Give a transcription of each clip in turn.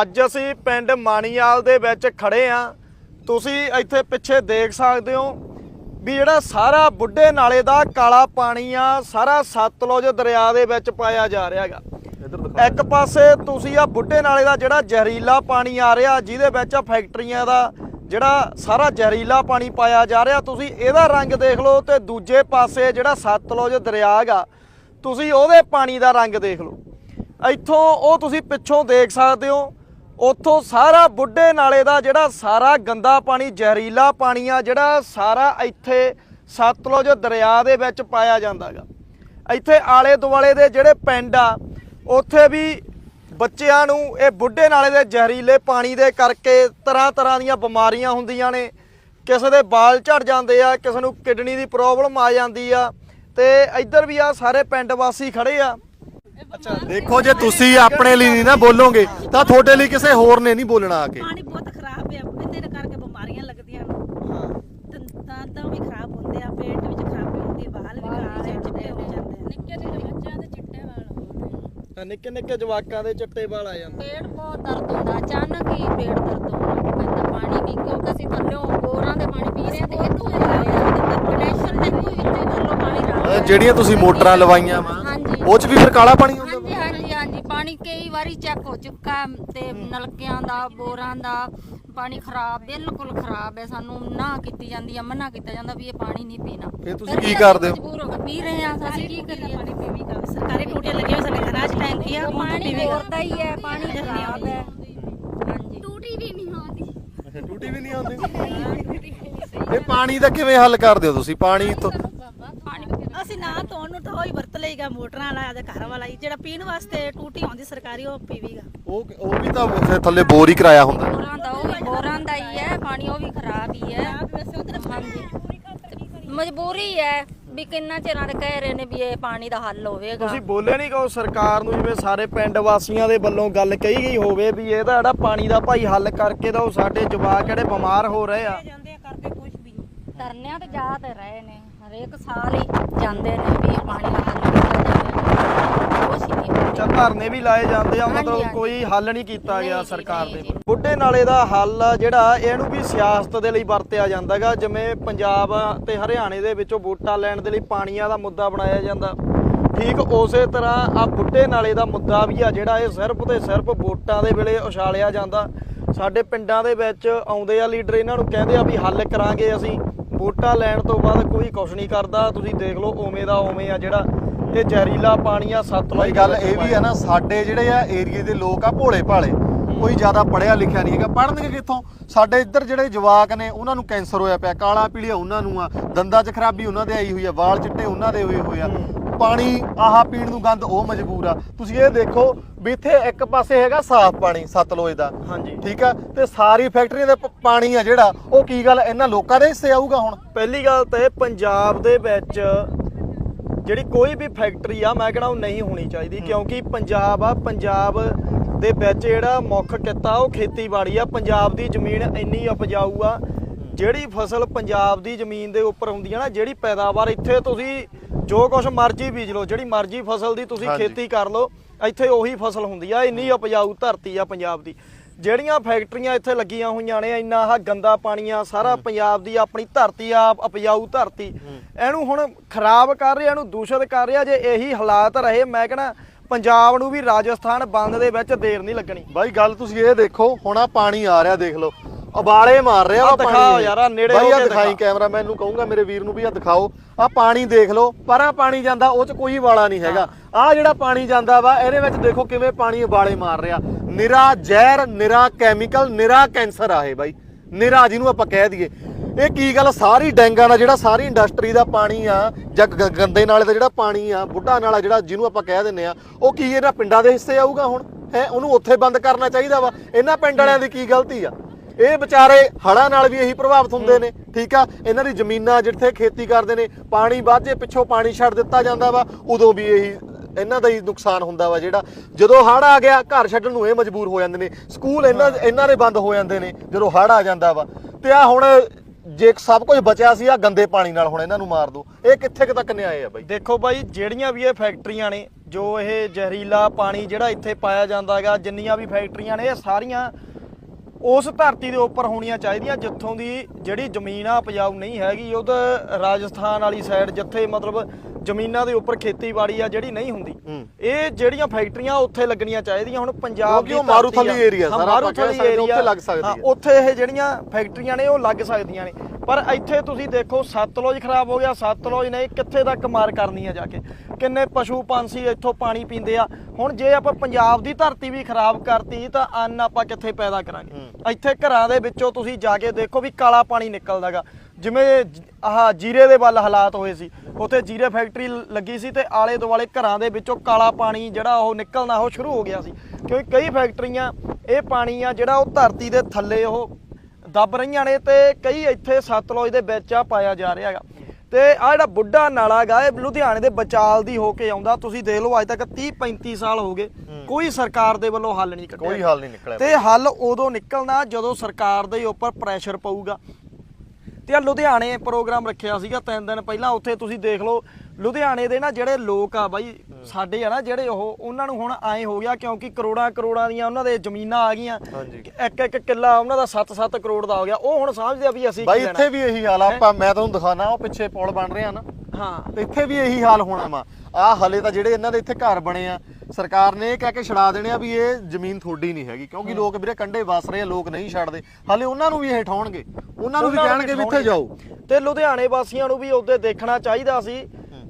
ਅੱਜ ਅਸੀਂ ਪਿੰਡ ਮਾਣੀਵਾਲ ਦੇ ਵਿੱਚ ਖੜੇ ਆ। ਤੁਸੀਂ ਇੱਥੇ ਪਿੱਛੇ ਦੇਖ ਸਕਦੇ ਹੋ ਵੀ ਜਿਹੜਾ ਸਾਰਾ ਬੁੱਢੇ ਨਾਲੇ ਦਾ ਕਾਲਾ ਪਾਣੀ ਆ ਸਾਰਾ ਸਤਲੁਜ ਦਰਿਆ ਦੇ ਵਿੱਚ ਪਾਇਆ ਜਾ ਰਿਹਾ ਹੈਗਾ। ਇੱਕ ਪਾਸੇ ਤੁਸੀਂ ਆ ਬੁੱਢੇ ਨਾਲੇ ਦਾ ਜਿਹੜਾ ਜ਼ਹਿਰੀਲਾ ਪਾਣੀ ਆ ਰਿਹਾ ਜਿਹਦੇ ਵਿੱਚ ਆ ਫੈਕਟਰੀਆਂ ਦਾ ਜਿਹੜਾ ਸਾਰਾ ਜ਼ਹਿਰੀਲਾ ਪਾਣੀ ਪਾਇਆ ਜਾ ਰਿਹਾ ਤੁਸੀਂ ਇਹਦਾ ਰੰਗ ਦੇਖ ਲਓ ਤੇ ਦੂਜੇ ਪਾਸੇ ਜਿਹੜਾ ਸਤਲੁਜ ਦਰਿਆ ਹੈਗਾ ਤੁਸੀਂ ਉਹਦੇ ਪਾਣੀ ਦਾ ਰੰਗ ਦੇਖ ਲਓ। ਇੱਥੋਂ ਉਹ ਤੁਸੀਂ ਪਿੱਛੋਂ ਦੇਖ ਸਕਦੇ ਹੋ ਉੱਥੋਂ ਸਾਰਾ ਬੁੱਢੇ ਨਾਲੇ ਦਾ ਜਿਹੜਾ ਸਾਰਾ ਗੰਦਾ ਪਾਣੀ, ਜ਼ਹਿਰੀਲਾ ਪਾਣੀ ਆ, ਜਿਹੜਾ ਸਾਰਾ ਇੱਥੇ ਸਤਲੁਜ ਦਰਿਆ ਦੇ ਵਿੱਚ ਪਾਇਆ ਜਾਂਦਾ ਹੈਗਾ ਇੱਥੇ ਆਲੇ ਦੁਆਲੇ ਦੇ ਜਿਹੜੇ ਪਿੰਡ ਆ, ਉੱਥੇ ਵੀ ਬੱਚਿਆਂ ਨੂੰ ਇਹ ਬੁੱਢੇ ਨਾਲੇ ਦੇ ਜ਼ਹਿਰੀਲੇ ਪਾਣੀ ਦੇ ਕਰਕੇ ਤਰ੍ਹਾਂ ਤਰ੍ਹਾਂ ਦੀਆਂ ਬਿਮਾਰੀਆਂ ਹੁੰਦੀਆਂ ਨੇ। ਕਿਸੇ ਦੇ ਵਾਲ ਝੜ ਜਾਂਦੇ ਆ, ਕਿਸੇ ਨੂੰ ਕਿਡਨੀ ਦੀ ਪ੍ਰੋਬਲਮ ਆ ਜਾਂਦੀ ਆ। ਤੇ ਇੱਧਰ ਵੀ ਆ, ਸਾਰੇ ਪਿੰਡ ਵਾਸੀ ਖੜੇ ਆ। ਦੇਖੋ ਜੇ ਤੁਸੀਂ ਆਪਣੇ ਲਈ ਨਹੀਂ ਨਾ ਬੋਲੋਗੇ ਤਾਂ ਤੁਹਾਡੇ ਲਈ ਕਿਸੇ ਹੋਰ ਨੇ ਨਹੀਂ ਬੋਲਣਾ ਆ ਕੇ। ਪਾਣੀ ਬਹੁਤ ਖਰਾਬ ਹੈ ਇਹਦੇ ਕਰਕੇ ਬਿਮਾਰੀਆਂ ਲੱਗਦੀਆਂ ਨੇ। ਦੰਦਾਂ ਤਾਂ ਵੀ ਖਰਾਬ ਹੁੰਦੇ ਆ ਪੇਟ ਵਿੱਚ ਖਰਾਬੀ ਹੁੰਦੀ ਹੈ ਵਾਲ ਵੀ ਕਾਲੇ ਚਿੱਟੇ ਹੋ ਜਾਂਦੇ ਆ ਨਿੱਕੇ ਨਿੱਕੇ ਬੱਚਿਆਂ ਦੇ ਚਿੱਟੇ ਵਾਲ ਹੁੰਦੇ ਨਿੱਕੇ ਨਿੱਕੇ ਜਵਾਕਾਂ ਦੇ ਚਿੱਟੇ ਵਾਲ ਆ ਜਾਂਦੇ ਪੇਟ ਬਹੁਤ ਦਰਦ ਹੁੰਦਾ ਅਚਾਨਕ ਹੀ ਪੇਟ ਦਰਦ ਹੋਣ ਪੈਂਦਾ ਪਾਣੀ ਵੀ ਕਿਉਂਕਿ ਅਸੀਂ ਥੱਲਿਓਂ ਬੋਰਾਂ ਦੇ ਪਾਣੀ ਪੀ ਰਹੇ ਹਾਂ ਤੇ ਇੱਥੋਂ ਹੀ ਆ ਰਿਹਾ ਪ੍ਰੈਸ਼ਰ ਤੇ ਕੋਈ ਥੱਲੋਂ ਪਾਣੀ ਰਹਾ ਜਿਹੜੀਆਂ ਤੁਸੀਂ ਮੋਟਰਾਂ ਲਵਾਈਆਂ ਵਾ ਉਹ ਚ ਵੀ ਫਿਰ ਕਾਲਾ ਪਾਣੀ ਹੁੰਦਾ। ਹਾਂਜੀ ਹਾਂਜੀ ਹਾਂਜੀ ਪਾਣੀ ਕਈ ਵਾਰੀ ਚੈੱਕ ਹੋ ਚੁੱਕਾ ਹੈ ਤੇ ਨਲਕਿਆਂ ਦਾ ਬੋਰਾਂ ਦਾ ਪਾਣੀ ਖਰਾਬ ਬਿਲਕੁਲ ਖਰਾਬ ਹੈ ਸਾਨੂੰ ਨਾ ਕੀਤੀ ਜਾਂਦੀ ਹੈ ਮਨਾ ਕੀਤਾ ਜਾਂਦਾ ਵੀ ਇਹ ਪਾਣੀ ਨਹੀਂ ਪੀਣਾ। ਫਿਰ ਤੁਸੀਂ ਕੀ ਕਰਦੇ ਹੋ? ਮਜਬੂਰ ਹੋ ਕੇ ਪੀ ਰਹੇ ਹਾਂ ਅਸੀਂ ਕੀ ਕਰੀਏ? ਪਾਣੀ ਪੀਵੀ ਕਾ ਸਰਕਾਰੀ ਟੂਟੀਆਂ ਲੱਗੀਆਂ ਹੋਈਆਂ ਸਾਡੇ ਘਰਾਂ 'ਚ ਟੈਂਕੀ ਆ? ਪਾਣੀ ਪੀਵੇਗਾ ਬੋਰ ਦਾ ਹੀ ਹੈ ਪਾਣੀ ਖਰਾਬ ਹੈ। ਹਾਂਜੀ। ਟੂਟੀ ਵੀ ਨਹੀਂ ਆਉਂਦੀ। ਅੱਛਾ ਟੂਟੀ ਵੀ ਨਹੀਂ ਆਉਂਦੀ? ਇਹ ਪਾਣੀ ਦਾ ਕਿਵੇਂ ਹੱਲ ਕਰਦੇ ਹੋ ਤੁਸੀਂ? ਪਾਣੀ ਤੋਂ ਅਸੀਂ ਨਾ ਧੋਣ ਨੂੰ ਤਾਂ ਉਹ ਹੀ ਵਰਤ ਲਈਗਾ ਮੋਟਰਾਂ ਵਾਲਾ ਜਾਂ ਘਰ ਵਾਲਾ ਹੀ। ਜਿਹੜਾ ਪੀਣ ਵਾਸਤੇ ਟੂਟੀ ਆਉਂਦੀ ਸਰਕਾਰੀ ਉਹ ਪੀਵੇਗਾ। ਉਹ ਉਹ ਵੀ ਤਾਂ ਫਿਰ ਥੱਲੇ ਬੋਰ ਹੀ ਕਰਾਇਆ ਹੁੰਦਾ। ਬੋਰਾਂ ਦਾ ਉਹ ਵੀ ਬੋਰਾਂ ਦਾ ਹੀ ਹੈ ਪਾਣੀ ਉਹ ਵੀ ਖਰਾਬ ਹੀ ਹੈ। ਹਾਂਜੀ। ਮਜਬੂਰੀ ਹੈ ਵੀ ਕਿੰਨਾ ਚਿਰਾਂ ਦੇ ਕਹਿ ਰਹੇ ਨੇ ਵੀ ਇਹ ਪਾਣੀ ਦਾ ਹੱਲ ਹੋਵੇਗਾ। ਤੁਸੀਂ ਬੋਲੇ ਨਹੀਂ ਕਹੋ ਸਰਕਾਰ ਨੂੰ ਜਿਵੇਂ ਸਾਰੇ ਪਿੰਡ ਵਾਸੀਆਂ ਦੇ ਵੱਲੋਂ ਗੱਲ ਕਹੀ ਗਈ ਹੋਵੇ ਵੀ ਇਹਦਾ ਜਿਹੜਾ ਪਾਣੀ ਦਾ ਭਾਈ ਹੱਲ ਕਰਕੇ ਦਿਓ ਸਾਡੇ ਜਵਾਕ ਜਿਹੜੇ ਬਿਮਾਰ ਹੋ ਰਹੇ ਆ। ਜਾਂਦੇ ਆ ਕਰਦੇ ਕੁਝ ਵੀ। ਨਹੀਂ ਧਰਨਿਆਂ ਤੇ ਜਾ ਤੇ ਰਹੇ ਨੇ। ਹਰੇਕ ਸਾਲ ਹੀ ਜਾਂਦੇ ਨੇ ਵੀ ਪਾਣੀ ਦਾ ਹੱਲ ਕੀਤਾ ਜਾਵੇ ਨਹੀਂ ਹੁੰਦਾ। ਅੱਛਾ ਧਰਨੇ ਵੀ ਲਾਏ ਜਾਂਦੇ ਆ ਮਤਲਬ। ਕੋਈ ਹੱਲ ਨਹੀਂ ਕੀਤਾ ਗਿਆ ਸਰਕਾਰ ਦੇ। ਬੁੱਢੇ ਨਾਲੇ ਦਾ ਹੱਲ ਜਿਹੜਾ ਇਹਨੂੰ ਵੀ ਸਿਆਸਤ ਦੇ ਲਈ ਵਰਤਿਆ ਜਾਂਦਾਗਾ ਜਿਵੇਂ ਪੰਜਾਬ ਤੇ ਹਰਿਆਣੇ ਦੇ ਵਿੱਚੋਂ ਵੋਟਾਂ ਲੈਣ ਦੇ ਲਈ ਪਾਣੀਆਂ ਦਾ ਮੁੱਦਾ ਬਣਾਇਆ ਜਾਂਦਾ ਠੀਕ ਉਸੇ ਤਰ੍ਹਾਂ ਆ ਬੁੱਢੇ ਨਾਲੇ ਦਾ ਮੁੱਦਾ ਵੀ ਆ ਜਿਹੜਾ ਇਹ ਸਿਰਫ ਤੇ ਸਿਰਫ ਵੋਟਾਂ ਦੇ ਵੇਲੇ ਉਛਾਲਿਆ ਜਾਂਦਾ ਸਾਡੇ ਪਿੰਡਾਂ ਦੇ ਵਿੱਚ ਆਉਂਦੇ ਆ ਲੀਡਰ ਇਹਨਾਂ ਨੂੰ ਕਹਿੰਦੇ ਆ ਵੀ ਹੱਲ ਕਰਾਂਗੇ ਅਸੀਂ ਵੋਟਾਂ ਲੈਣ ਤੋਂ ਬਾਅਦ ਕੋਈ ਕੁਛ ਨਹੀਂ ਕਰਦਾ। ਤੁਸੀਂ ਦੇਖ ਲਓ ਓਵੇਂ ਦਾ ਓਵੇਂ ਆ ਜਿਹੜਾ ਇਹ ਜ਼ਹਿਰੀਲਾ ਪਾਣੀ ਆ ਸਤਲੁਜ ਗੱਲ ਇਹ ਵੀ ਆ ਨਾ ਸਾਡੇ ਜਿਹੜੇ ਆ ਏਰੀਏ ਦੇ ਲੋਕ ਆ ਭੋਲੇ ਭਾਲੇ ਕੋਈ ਜ਼ਿਆਦਾ ਪੜਿਆ ਲਿਖਿਆ ਨਹੀਂ ਹੈਗਾ। ਪੜਨਗੇ ਕਿੱਥੋਂ? ਸਾਡੇ ਇੱਧਰ ਜਿਹੜੇ ਜਵਾਕ ਨੇ ਉਹਨਾਂ ਨੂੰ ਕੈਂਸਰ ਹੋਇਆ ਪਿਆ ਕਾਲਾ ਪੀਲੀਆ ਉਹਨਾਂ ਨੂੰ ਆ ਦੰਦਾਂ 'ਚ ਖਰਾਬੀ ਉਹਨਾਂ ਦੇ ਆਈ ਹੋਈ ਆ ਵਾਲ ਚਿੱਟੇ ਉਹਨਾਂ ਦੇ ਹੋਏ ਹੋਏ ਆ। ਪਾਣੀ ਆਹ ਪੀਣ ਨੂੰ ਗੰਦ ਉਹ ਮਜਬੂਰ ਆ। ਤੁਸੀਂ ਇਹ ਦੇਖੋ ਵੀ ਇੱਥੇ ਇੱਕ ਪਾਸੇ ਹੈਗਾ ਸਾਫ਼ ਪਾਣੀ ਸਤਲੁਜ ਦਾ। ਹਾਂਜੀ। ਠੀਕ ਆ? ਤੇ ਸਾਰੀ ਫੈਕਟਰੀਆਂ ਦੇ ਪ- ਪਾਣੀ ਆ ਜਿਹੜਾ ਉਹ ਕੀ ਗੱਲ ਇਹਨਾਂ ਲੋਕਾਂ ਦੇ ਹਿੱਸੇ ਆਊਗਾ ਹੁਣ? ਪਹਿਲੀ ਗੱਲ ਤਾਂ ਇਹ ਪੰਜਾਬ ਦੇ ਵਿੱਚ ਜਿਹੜੀ ਕੋਈ ਵੀ ਫੈਕਟਰੀ ਆ ਮੈਂ ਕਹਿੰਦਾ ਉਹ ਨਹੀਂ ਹੋਣੀ ਚਾਹੀਦੀ ਕਿਉਂਕਿ ਪੰਜਾਬ ਆ ਪੰਜਾਬ ਦੇ ਵਿੱਚ ਜਿਹੜਾ ਮੁੱਖ ਕਿੱਤਾ ਉਹ ਖੇਤੀਬਾੜੀ ਆ। ਪੰਜਾਬ ਦੀ ਜ਼ਮੀਨ ਇੰਨੀ ਉਪਜਾਊ ਆ ਜਿਹੜੀ ਫਸਲ ਪੰਜਾਬ ਦੀ ਜ਼ਮੀਨ ਦੇ ਉੱਪਰ ਹੁੰਦੀ ਆ ਨਾ ਜਿਹੜੀ ਪੈਦਾਵਾਰ ਇੱਥੇ ਤੁਸੀਂ ਜੋ ਕੁਛ ਮਰਜ਼ੀ ਬੀਜ ਲਓ ਜਿਹੜੀ ਮਰਜ਼ੀ ਫਸਲ ਦੀ ਤੁਸੀਂ। ਖੇਤੀ ਕਰ ਲਓ ਇੱਥੇ ਉਹੀ ਫਸਲ ਹੁੰਦੀ ਆ ਇੰਨੀ ਉਪਜਾਊ ਧਰਤੀ ਆ ਪੰਜਾਬ ਦੀ। ਜਿਹੜੀਆਂ ਫੈਕਟਰੀਆਂ ਇੱਥੇ ਲੱਗੀਆਂ ਹੋਈਆਂ ਨੇ ਇੰਨਾ ਆਹ ਗੰਦਾ ਪਾਣੀ ਆ ਸਾਰਾ ਪੰਜਾਬ ਦੀ ਆਪਣੀ ਧਰਤੀ ਆ ਉਪਜਾਊ ਧਰਤੀ। ਇਹਨੂੰ ਹੁਣ ਖਰਾਬ ਕਰ ਰਿਹਾ ਇਹਨੂੰ ਦੂਸ਼ਿਤ ਕਰ ਰਿਹਾ ਜੇ ਇਹੀ ਹਾਲਾਤ ਰਹੇ ਮੈਂ ਕਹਿੰਦਾ ਪੰਜਾਬ ਨੂੰ ਵੀ ਰਾਜਸਥਾਨ ਬੰਦ ਦੇ ਵਿੱਚ ਦੇਰ ਨਹੀਂ ਲੱਗਣੀ। ਬਾਈ ਗੱਲ ਤੁਸੀਂ ਇਹ ਦੇਖੋ ਹੁਣ ਆ ਪਾਣੀ ਆ ਰਿਹਾ ਦੇਖ ਲਓ। ਉਬਾਲੇ ਮਾਰ ਰਿਹਾ ਵਾ ਦਿਖਾਓ ਯਾਰ, ਆਹ ਨੇੜੇ ਹੋ ਕੇ ਦਿਖਾਈ ਦਿਖਾ। ਕੈਮਰਾਮੈਨ ਨੂੰ ਕਹੂੰਗਾ ਮੇਰੇ ਵੀਰ ਨੂੰ ਵੀ ਆ ਦਿਖਾਓ। ਆ ਪਾਣੀ ਦੇਖ ਲਓ ਪਰਾਂ ਪਾਣੀ ਜਾਂਦਾ ਉਹ ਚ ਕੋਈ ਵਾਲਾ ਨਹੀਂ ਹੈਗਾ। ਆ ਜਿਹੜਾ ਪਾਣੀ ਜਾਂਦਾ ਵਾ ਇਹਦੇ ਵਿੱਚ ਦੇਖੋ ਕਿਵੇਂ ਪਾਣੀ ਉਬਾਲੇ ਮਾਰ ਰਿਹਾ। ਨਿਰਾ ਜ਼ਹਿਰ ਨਿਰਾ ਕੈਮੀਕਲ ਨਿਰਾ ਕੈਂਸਰ ਆ ਇਹ ਬਾਈ। ਨਿਰਾ ਜਿਹਨੂੰ ਆਪਾਂ ਕਹਿ ਦਈਏ। ਇਹ ਕੀ ਗੱਲ ਸਾਰੀ ਡੈਂਗਾਂ ਦਾ ਜਿਹੜਾ ਸਾਰੀ ਇੰਡਸਟਰੀ ਦਾ ਪਾਣੀ ਆ ਜਾਂ ਗੰਦੇ ਨਾਲੇ ਦਾ ਜਿਹੜਾ ਪਾਣੀ ਆ ਬੁੱਢਾ ਨਾਲਾ ਜਿਹੜਾ ਜਿਹਨੂੰ ਆਪਾਂ ਕਹਿ ਦਿੰਨੇ ਆ ਉਹ ਕੀ ਇਹਨਾਂ ਪਿੰਡਾਂ ਦੇ ਹਿੱਸੇ ਆਊਗਾ ਹੁਣ? ਹੈ ਉਹਨੂੰ ਉੱਥੇ ਬੰਦ ਕਰਨਾ ਚਾਹੀਦਾ ਵਾ। ਇਹਨਾਂ ਪਿੰਡ ਵਾਲਿਆਂ ਦੀ ਕੀ ਗਲਤੀ ਆ? ਇਹ ਵਿਚਾਰੇ ਹੜ੍ਹਾਂ ਨਾਲ ਵੀ ਇਹੀ ਪ੍ਰਭਾਵਿਤ ਹੁੰਦੇ ਨੇ ਠੀਕ ਆ? ਇਹਨਾਂ ਦੀ ਜ਼ਮੀਨਾਂ ਜਿੱਥੇ ਖੇਤੀ ਕਰਦੇ ਨੇ ਪਾਣੀ ਵਾਧੇ ਪਿੱਛੋਂ ਪਾਣੀ ਛੱਡ ਦਿੱਤਾ ਜਾਂਦਾ ਵਾ ਉਦੋਂ ਵੀ ਇਹੀ ਇਹਨਾਂ ਦਾ ਹੀ ਨੁਕਸਾਨ ਹੁੰਦਾ ਵਾ ਜਿਹੜਾ ਜਦੋਂ ਹੜ੍ਹ ਆ ਗਿਆ ਘਰ ਛੱਡਣ ਨੂੰ ਇਹ ਮਜਬੂਰ ਹੋ ਜਾਂਦੇ ਨੇ ਸਕੂਲ ਇਹਨਾਂ ਇਹਨਾਂ ਦੇ ਬੰਦ ਹੋ ਜਾਂਦੇ ਨੇ ਜਦੋਂ ਹੜ੍ਹ ਆ ਜਾਂਦਾ ਵਾ। ਤੇ ਆ ਹੁਣ ਜੇ ਸਭ ਕੁਝ ਬਚਿਆ ਸੀ ਆ ਗੰਦੇ ਪਾਣੀ ਨਾਲ ਹੁਣ ਇਹਨਾਂ ਨੂੰ ਮਾਰ ਦੋ। ਇਹ ਕਿੱਥੇ ਤੱਕ ਨਿਆਏ ਆ ਬਾਈ? ਦੇਖੋ ਬਾਈ ਜਿਹੜੀਆਂ ਵੀ ਇਹ ਫੈਕਟਰੀਆਂ ਨੇ ਜੋ ਇਹ ਜ਼ਹਿਰੀਲਾ ਪਾਣੀ ਜਿਹੜਾ ਇੱਥੇ ਪਾਇਆ ਜਾਂਦਾ ਹੈਗਾ ਜਿੰਨੀਆਂ ਵੀ ਫੈਕਟਰੀਆਂ ਨੇ ਇਹ ਸਾਰੀਆਂ ਉਸ ਧਰਤੀ ਦੇ ਉੱਪਰ ਹੋਣੀਆਂ ਚਾਹੀਦੀਆਂ ਜਿੱਥੋਂ ਦੀ ਜਿਹੜੀ ਜ਼ਮੀਨ ਆ ਉਪਜਾਊ ਨਹੀਂ ਹੈਗੀ। ਉਧਰ ਰਾਜਸਥਾਨ ਵਾਲੀ ਸਾਈਡ ਜਿੱਥੇ ਮਤਲਬ ਜ਼ਮੀਨਾਂ ਦੇ ਉੱਪਰ ਖੇਤੀਬਾੜੀ ਆ ਜਿਹੜੀ ਨਹੀਂ ਹੁੰਦੀ। ਇਹ ਜਿਹੜੀਆਂ ਫੈਕਟਰੀਆਂ ਉੱਥੇ ਲੱਗਣੀਆਂ ਚਾਹੀਦੀਆਂ। ਹੁਣ ਪੰਜਾਬ ਦੀ ਉਹ ਮਾਰੂਥਲੀ ਆ। area ਹਾਂ, ਸਾਰਾ ਮਾਰੂਥਲੀ area, ਉੱਥੇ ਲੱਗ ਸਕਦੀ ਹੈ। ਉੱਥੇ ਇਹ ਜਿਹੜੀਆਂ ਫੈਕਟਰੀਆਂ ਨੇ ਉਹ ਲੱਗ ਸਕਦੀਆਂ ਨੇ। ਪਰ ਇੱਥੇ ਤੁਸੀਂ ਦੇਖੋ ਸਤਲੁਜ ਖਰਾਬ ਹੋ ਗਿਆ ਸਤਲੁਜ ਨੇ ਕਿੱਥੇ ਤੱਕ ਮਾਰ ਕਰਨੀ ਆ ਜਾ ਕੇ? ਕਿੰਨੇ ਪਸ਼ੂ ਪੰਛੀ ਇੱਥੋਂ ਪਾਣੀ ਪੀਂਦੇ ਆ। ਹੁਣ ਜੇ ਆਪਾਂ ਪੰਜਾਬ ਦੀ ਧਰਤੀ ਵੀ ਖਰਾਬ ਕਰਤੀ ਤਾਂ ਅੰਨ ਆਪਾਂ ਕਿੱਥੇ ਪੈਦਾ ਕਰਾਂਗੇ? ਇੱਥੇ ਘਰਾਂ ਦੇ ਵਿੱਚੋਂ ਤੁਸੀਂ ਜਾ ਕੇ ਦੇਖੋ ਵੀ ਕਾਲਾ ਪਾਣੀ ਨਿਕਲਦਾਗਾ। ਜਿਵੇਂ ਆਹ ਜੀਰੇ ਦੇ ਵੱਲ ਹਾਲਾਤ ਹੋਏ ਸੀ। ਉੱਥੇ ਜੀਰੇ ਫੈਕਟਰੀ ਲੱਗੀ ਸੀ ਤੇ ਆਲੇ ਦੁਆਲੇ ਘਰਾਂ ਦੇ ਵਿੱਚੋਂ ਕਾਲਾ ਪਾਣੀ ਜਿਹੜਾ ਉਹ ਨਿਕਲਣਾ ਉਹ ਸ਼ੁਰੂ ਹੋ ਗਿਆ ਸੀ। ਕਿਉਂਕਿ ਕਈ ਫੈਕਟਰੀਆਂ ਇਹ ਪਾਣੀ ਆ ਜਿਹੜਾ ਉਹ ਧਰਤੀ ਦੇ ਥੱਲੇ ਉਹ ਦੱਬ ਰਹੀਆਂ ਨੇ ਤੇ ਕਈ ਇੱਥੇ ਸਤਲੁਜ ਦੇ ਵਿੱਚ ਆ ਪਾਇਆ ਜਾ ਰਿਹਾ ਹੈਗਾ। ਤੇ ਆ ਜਿਹੜਾ ਬੁੱਢਾ ਨਾਲਾ ਗਾ ਇਹ ਲੁਧਿਆਣੇ ਦੇ ਬਚਾਲ ਦੀ ਹੋ ਕੇ ਆਉਂਦਾ। ਤੁਸੀਂ ਦੇਖ ਲਓ ਅੱਜ ਤੱਕ 30 35 ਸਾਲ ਹੋ ਗਏ। ਕੋਈ ਸਰਕਾਰ ਦੇ ਵੱਲੋਂ ਹੱਲ ਨਹੀਂ ਕੱਢਿਆ। ਕੋਈ ਹੱਲ ਨਹੀਂ ਨਿਕਲਿਆ। ਤੇ ਹੱਲ ਉਦੋਂ ਨਿਕਲਣਾ ਜਦੋਂ ਸਰਕਾਰ ਦੇ ਉੱਪਰ ਪ੍ਰੈਸ਼ਰ ਪਊਗਾ। ਤੇ ਆ ਲੁਧਿਆਣੇ ਪ੍ਰੋਗਰਾਮ ਰੱਖਿਆ ਸੀਗਾ ਤਿੰਨ ਦਿਨ ਪਹਿਲਾਂ। ਉੱਥੇ ਤੁਸੀਂ ਦੇਖ ਲਓ ਲੁਧਿਆਣੇ ਦੇ ਨਾ ਜਿਹੜੇ ਲੋਕ ਆ ਬਾਈ ਸਾਡੇ ਆ ਨਾ ਜਿਹੜੇ ਉਹ ਉਹਨਾਂ ਨੂੰ ਹੁਣ ਐ ਹੋ ਗਿਆ ਕਿਉਂਕਿ ਕਰੋੜਾਂ ਕਰੋੜਾਂ ਦੀਆਂ ਉਹਨਾਂ ਦੇ ਜ਼ਮੀਨਾਂ ਆ ਗਈਆਂ। ਇੱਕ ਇੱਕ ਕਿੱਲਾ ਉਹਨਾਂ ਦਾ 7-7 ਕਰੋੜ ਦਾ ਹੋ ਗਿਆ। ਉਹ ਹੁਣ ਸਮਝਦੇ ਆ ਵੀ ਅਸੀਂ ਬਾਈ ਇੱਥੇ ਵੀ ਇਹੀ ਹਾਲ ਆ। ਆਪਾਂ ਮੈਂ ਤੁਹਾਨੂੰ ਦਿਖਾਣਾ ਉਹ ਪਿੱਛੇ ਪੁਲ ਬਣ ਰਿਹਾ ਨਾ। ਹਾਂ। ਤੇ ਇੱਥੇ ਵੀ ਇਹੀ ਹਾਲ ਹੋਣਾ ਵਾ। ਆ ਹਲੇ ਤਾਂ ਜਿਹੜੇ ਇਹਨਾਂ ਦੇ ਇੱਥੇ ਘਰ ਬਣੇ ਆ ਸਰਕਾਰ ਨੇ ਇਹ ਕਹਿ ਕੇ ਛਡਾ ਦੇਣੇ ਆ ਵੀ ਇਹ ਜ਼ਮੀਨ ਤੁਹਾਡੀ ਨਹੀਂ ਹੈਗੀ। ਕਿਉਂਕਿ ਲੋਕ ਵੀਰੇ ਕੰਡੇ ਵਸ ਰਹੇ ਆ ਲੋਕ ਨਹੀਂ ਛੱਡਦੇ। ਹਲੇ ਉਹਨਾਂ ਨੂੰ ਵੀ ਇਹ ਠਾਉਣਗੇ। ਉਹਨਾਂ ਨੂੰ ਵੀ ਕਹਿਣਗੇ ਵੀ ਇੱਥੇ ਜਾਓ। ਤੇ ਲੁਧਿਆਣੇ ਵਾਸੀਆਂ ਨੂੰ ਵੀ ਉਹਦੇ ਦੇਖਣਾ ਚਾਹੀਦਾ ਸੀ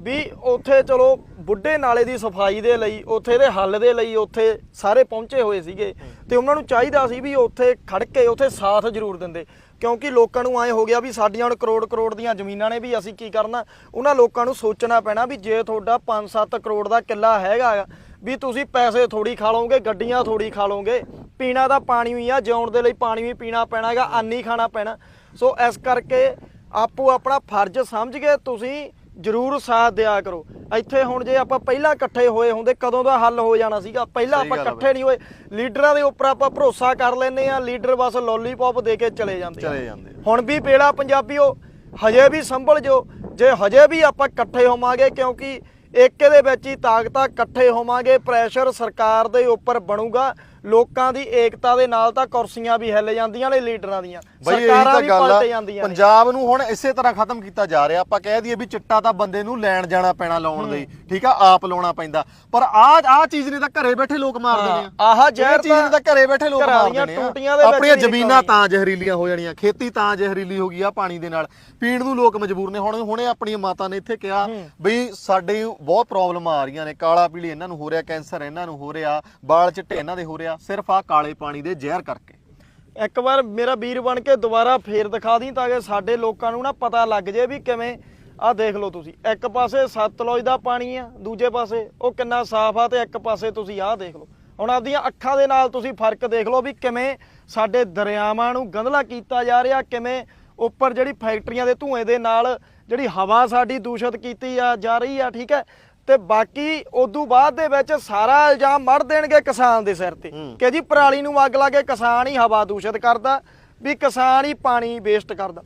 ਵੀ ਉੱਥੇ ਚਲੋ ਬੁੱਢੇ ਨਾਲੇ ਦੀ ਸਫ਼ਾਈ ਦੇ ਲਈ, ਉੱਥੇ ਦੇ ਹੱਲ ਦੇ ਲਈ ਉੱਥੇ ਸਾਰੇ ਪਹੁੰਚੇ ਹੋਏ ਸੀਗੇ। ਤੇ ਉਹਨਾਂ ਨੂੰ ਚਾਹੀਦਾ ਸੀ ਵੀ ਉੱਥੇ ਖੜ ਕੇ ਉੱਥੇ ਸਾਥ ਜ਼ਰੂਰ ਦਿੰਦੇ। ਕਿਉਂਕਿ ਲੋਕਾਂ ਨੂੰ ਐ ਹੋ ਗਿਆ ਵੀ ਸਾਡੀਆਂ ਹੁਣ ਕਰੋੜ ਕਰੋੜ ਦੀਆਂ ਜ਼ਮੀਨਾਂ ਨੇ ਵੀ ਅਸੀਂ ਕੀ ਕਰਨਾ? ਉਹਨਾਂ ਲੋਕਾਂ ਨੂੰ ਸੋਚਣਾ ਪੈਣਾ ਵੀ ਜੇ ਤੁਹਾਡਾ 5-7 ਕਰੋੜ ਦਾ ਕਿੱਲਾ ਹੈਗਾ ਵੀ ਤੁਸੀਂ ਪੈਸੇ ਥੋੜੀ ਖਾ ਲਓਗੇ, ਗੱਡੀਆਂ ਥੋੜੀ ਖਾ ਲਓਗੇ, ਪੀਣਾ ਤਾਂ ਪਾਣੀ ਵੀ ਆ, ਜਿਉਣ ਦੇ ਲਈ ਪਾਣੀ ਵੀ ਪੀਣਾ ਪੈਣਾ ਹੈਗਾ, ਅੰਨ ਹੀ ਖਾਣਾ ਪੈਣਾ। ਸੋ ਇਸ ਕਰਕੇ ਆਪੋ ਆਪਣਾ ਫਰਜ਼ ਸਮਝ ਕੇ ਤੁਸੀਂ ਜ਼ਰੂਰ ਸਾਥ ਦਿਆ ਕਰੋ। ਇੱਥੇ ਹੁਣ ਜੇ ਆਪਾਂ ਪਹਿਲਾਂ ਇਕੱਠੇ ਹੋਏ ਹੁੰਦੇ ਕਦੋਂ ਦਾ ਹੱਲ ਹੋ ਜਾਣਾ ਸੀਗਾ? ਪਹਿਲਾਂ ਆਪਾਂ ਇਕੱਠੇ ਨਹੀਂ ਹੋਏ। ਲੀਡਰਾਂ ਦੇ ਉੱਪਰ ਆਪਾਂ ਭਰੋਸਾ ਕਰ ਲੈਨੇ ਆ ਲੀਡਰ ਬਸ ਲੋਲੀਪੌਪ ਦੇ ਕੇ ਚਲੇ ਜਾਂਦੇ ਚਲੇ ਜਾਂਦੇ। ਹੁਣ ਵੀ ਬੇੜਾ ਪੰਜਾਬੀਓ ਹਜੇ ਵੀ ਸੰਭਲ ਜੋ। ਜੇ ਹਜੇ ਵੀ ਆਪਾਂ ਇਕੱਠੇ ਹੋਵਾਂਗੇ ਕਿਉਂਕਿ ਏਕੇ ਦੇ ਵਿੱਚ ਹੀ ਤਾਕਤਾਂ ਇਕੱਠੇ ਹੋਵਾਂਗੇ ਪ੍ਰੈਸ਼ਰ ਸਰਕਾਰ ਦੇ ਉੱਪਰ ਬਣੂਗਾ। ਲੋਕਾਂ ਦੀ ਏਕਤਾ ਦੇ ਨਾਲ ਤਾਂ ਕੁਰਸੀਆਂ ਵੀ ਹਿੱਲ ਜਾਂਦੀਆਂ ਨੇ ਲੀਡਰਾਂ ਦੀਆਂ। ਸਰਕਾਰਾਂ ਵੀ ਪਲਟ ਜਾਂਦੀਆਂ ਨੇ। ਪੰਜਾਬ ਨੂੰ ਹੁਣ ਇਸੇ ਤਰ੍ਹਾਂ ਖਤਮ ਕੀਤਾ ਜਾ ਰਿਹਾ। ਆਪਾਂ ਕਹਿ ਦਈਏ ਵੀ ਚਿੱਟਾ ਤਾਂ ਬੰਦੇ ਨੂੰ ਲੈਣ ਜਾਣਾ ਪੈਣਾ ਲਾਉਣ ਲਈ ਠੀਕ ਆ? ਆਪ ਲਾਉਣਾ ਪੈਂਦਾ। ਪਰ ਆਹ ਆਹ ਚੀਜ਼ ਨੇ ਤਾਂ ਘਰੇ ਬੈਠੇ ਲੋਕ ਮਾਰ ਦੇਣੇ ਆ। ਆਹ ਜ਼ਹਿਰ ਚੀਜ਼ ਨੇ ਤਾਂ ਘਰੇ ਬੈਠੇ ਲੋਕ ਮਾਰ ਦੇਣੇ ਆ। ਆਪਣੀਆਂ ਜ਼ਮੀਨਾਂ। ਤਾਂ ਜ਼ਹਿਰੀਲੀਆਂ ਹੋ ਜਾਣੀਆਂ ਖੇਤੀ ਤਾਂ ਜ਼ਹਿਰੀਲੀ ਹੋ ਗਈ ਆ ਪਾਣੀ ਦੇ ਨਾਲ। ਪੀਣ ਨੂੰ ਲੋਕ ਮਜਬੂਰ ਨੇ। ਹੁਣ ਹੁਣੇ ਆਪਣੀਆਂ ਮਾਤਾ ਨੇ ਇੱਥੇ ਕਿਹਾ ਬਈ ਸਾਡੇ ਬਹੁਤ ਪ੍ਰੋਬਲਮ ਆ ਰਹੀਆਂ ਨੇ। ਕਾਲਾ ਪੀਲੀ ਇਹਨਾਂ ਨੂੰ ਹੋ ਰਿਹਾ ਕੈਂਸਰ ਇਹਨਾਂ ਨੂੰ ਹੋ ਰਿਹਾ ਬਾਲ ਚਿੱਟੇ ਇਹਨਾਂ ਦੇ ਹੋ ਰਿਹਾ। ਸਿਰਫ ਆ ਕਾਲੇ ਪਾਣੀ ਦੇ ਜ਼ਹਿਰ ਕਰਕੇ। ਇੱਕ ਵਾਰ ਮੇਰਾ ਵੀਰ ਬਣ ਕੇ ਦੁਬਾਰਾ ਫੇਰ ਦਿਖਾ ਦੀ ਤਾਂ ਕਿ ਸਾਡੇ ਲੋਕਾਂ ਨੂੰ ਨਾ ਪਤਾ ਲੱਗ ਜੇ ਵੀ ਕਿਵੇਂ ਆਹ ਦੇਖ ਲਓ ਤੁਸੀਂ। ਇੱਕ ਪਾਸੇ ਸਤਲੁਜ ਦਾ ਪਾਣੀ ਆ, ਦੂਜੇ ਪਾਸੇ ਉਹ ਕਿੰਨਾ ਸਾਫ਼ ਆ ਤੇ ਇੱਕ ਪਾਸੇ ਤੁਸੀਂ ਆਹ ਦੇਖ ਲਓ। ਹੁਣ ਆਪਦੀਆਂ ਅੱਖਾਂ ਦੇ ਨਾਲ ਤੁਸੀਂ ਫ਼ਰਕ ਦੇਖ ਲਓ ਵੀ ਕਿਵੇਂ ਸਾਡੇ ਦਰਿਆਵਾਂ ਨੂੰ ਗੰਧਲਾ ਕੀਤਾ ਜਾ ਰਿਹਾ, ਕਿਵੇਂ ਉੱਪਰ ਜਿਹੜੀ ਫੈਕਟਰੀਆਂ ਦੇ ਧੂਏ ਦੇ ਨਾਲ ਜਿਹੜੀ ਹਵਾ ਸਾਡੀ ਦੂਸ਼ਿਤ ਕੀਤੀ ਆ ਜਾ ਰਹੀ ਆ, ਠੀਕ ਹੈ? ਤੇ ਬਾਕੀ ਉਦੋਂ ਬਾਅਦ ਦੇ ਵਿੱਚ ਸਾਰਾ ਇਲਜ਼ਾਮ ਮੜ ਦੇਣਗੇ ਕਿਸਾਨ ਦੇ ਸਿਰ ਤੇ। ਕਿ ਜੀ ਪਰਾਲੀ ਨੂੰ ਅੱਗ ਲਾ ਕੇ ਕਿਸਾਨ ਹੀ ਹਵਾ ਦੂਸ਼ਿਤ ਕਰਦਾ ਵੀ ਕਿਸਾਨ ਹੀ ਪਾਣੀ ਵੇਸਟ ਕਰਦਾ।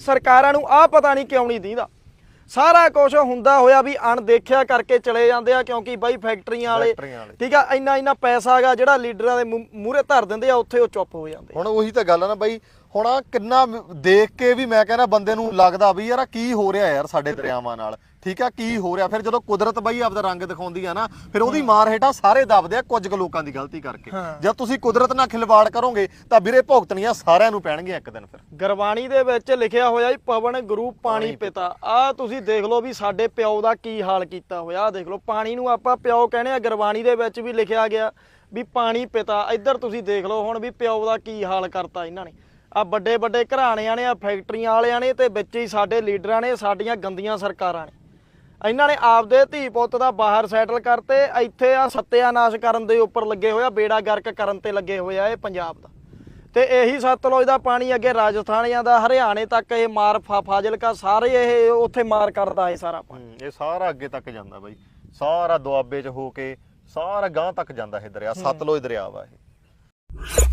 ਸਰਕਾਰਾਂ ਨੂੰ ਆਹ ਪਤਾ ਨਹੀਂ ਕਿਉਂ ਨਹੀਂ ਦੀਦਾ। ਸਾਰਾ ਕੁਝ ਹੁੰਦਾ ਹੋਇਆ ਵੀ ਅਣਦੇਖਿਆ ਕਰਕੇ ਚਲੇ ਜਾਂਦੇ ਆ ਕਿਉਂਕਿ ਬਾਈ ਫੈਕਟਰੀਆਂ ਵਾਲੇ ਫੈਕਟਰੀਆਂ ਵਾਲੇ। ਠੀਕ ਆ ਇੰਨਾ ਇੰਨਾ ਪੈਸਾ ਹੈਗਾ ਜਿਹੜਾ ਲੀਡਰਾਂ ਦੇ ਮੂਹਰੇ ਧਰ ਦਿੰਦੇ ਆ ਉੱਥੇ ਉਹ ਚੁੱਪ ਹੋ ਜਾਂਦੇ ਹੁਣ ਉਹੀ ਤਾਂ ਗੱਲ ਆ ਨਾ ਬਾਈ ਹੁਣ ਆਹ ਕਿੰਨਾ ਦੇਖ ਕੇ ਵੀ ਮੈਂ ਕਹਿੰਦਾ ਬੰਦੇ ਨੂੰ ਲੱਗਦਾ ਵੀ ਯਾਰ ਕੀ ਹੋ ਰਿਹਾ ਯਾਰ ਸਾਡੇ ਦਰਿਆਵਾਂ ਨਾਲ। ਠੀਕ ਆ ਕੀ ਹੋ ਰਿਹਾ? ਫਿਰ ਜਦੋਂ ਕੁਦਰਤ ਬਾਈ ਆਪਦਾ ਰੰਗ ਦਿਖਾਉਂਦੀ ਆ ਨਾ ਫਿਰ ਉਹਦੀ ਮਾਰ ਹੇਠਾਂ ਸਾਰੇ ਦਬਦੇ ਆ ਕੁਝ ਕੁ ਲੋਕਾਂ ਦੀ ਗਲਤੀ ਕਰਕੇ। ਜਦ ਤੁਸੀਂ ਕੁਦਰਤ ਨਾਲ ਖਿਲਵਾੜ ਕਰੋਗੇ ਤਾਂ ਵੀਰੇ ਭੁਗਤਣੀਆਂ ਸਾਰਿਆਂ ਨੂੰ ਪੈਣਗੀਆਂ ਇੱਕ ਦਿਨ ਫਿਰ। ਗੁਰਬਾਣੀ ਦੇ ਵਿੱਚ ਲਿਖਿਆ ਹੋਇਆ ਜੀ ਪਵਨ ਗੁਰੂ ਪਾਣੀ ਪਿਤਾ। ਆ ਤੁਸੀਂ ਦੇਖ ਲਓ ਵੀ ਸਾਡੇ ਪਿਓ ਦਾ ਕੀ ਹਾਲ ਕੀਤਾ ਹੋਇਆ ਆ ਦੇਖ ਲਓ ਪਾਣੀ ਨੂੰ ਆਪਾਂ ਪਿਓ ਕਹਿੰਦੇ ਆ ਗੁਰਬਾਣੀ ਦੇ ਵਿੱਚ ਵੀ ਲਿਖਿਆ ਗਿਆ ਵੀ ਪਾਣੀ ਪਿਤਾ। ਇੱਧਰ ਤੁਸੀਂ ਦੇਖ ਲਓ ਹੁਣ ਵੀ ਪਿਓ ਦਾ ਕੀ ਹਾਲ ਕਰਤਾ ਇਹਨਾਂ ਨੇ। ਆ ਵੱਡੇ ਵੱਡੇ ਘਰਾਣਿਆਂ ਨੇ ਆ ਫੈਕਟਰੀਆਂ ਵਾਲਿਆਂ ਨੇ ਤੇ ਵਿੱਚ ਹੀ ਸਾਡੇ ਲੀਡਰਾਂ ਨੇ ਸਾਡੀਆਂ ਗੰਦੀਆਂ ਸਰਕਾਰਾਂ ਨੇ। ਇਹਨਾਂ ਨੇ ਆਪਦੇ ਧੀ ਪੁੱਤ ਦਾ ਬਾਹਰ ਸੈਟਲ ਕਰਤੇ ਇੱਥੇ ਆ ਸੱਤਿਆਨਾਸ਼ ਕਰਨ ਦੇ ਉੱਪਰ ਲੱਗੇ ਹੋਇਆ ਬੇੜਾ ਗਰਕ ਕਰਨ ਤੇ ਲੱਗੇ ਹੋਇਆ ਇਹ ਪੰਜਾਬ ਦਾ। ਤੇ ਇਹੀ ਸਤਲੁਜ ਦਾ ਪਾਣੀ ਅੱਗੇ ਰਾਜਸਥਾਨ ਜਾਂਦਾ ਹਰਿਆਣੇ ਤੱਕ ਇਹ ਮਾਰ ਫਾਜ਼ਿਲਕਾ ਸਾਰੇ ਇਹ ਉੱਥੇ ਮਾਰ ਕਰਦਾ ਇਹ ਸਾਰਾ ਪਾਣੀ। ਇਹ ਸਾਰਾ ਅੱਗੇ ਤੱਕ ਜਾਂਦਾ ਬਾਈ। ਸਾਰਾ ਦੁਆਬੇ 'ਚ ਹੋ ਕੇ ਸਾਰਾ ਗਾਂ ਤੱਕ ਜਾਂਦਾ ਇਹ ਦਰਿਆ ਸਤਲੁਜ ਦਰਿਆ ਵਾ ਇਹ।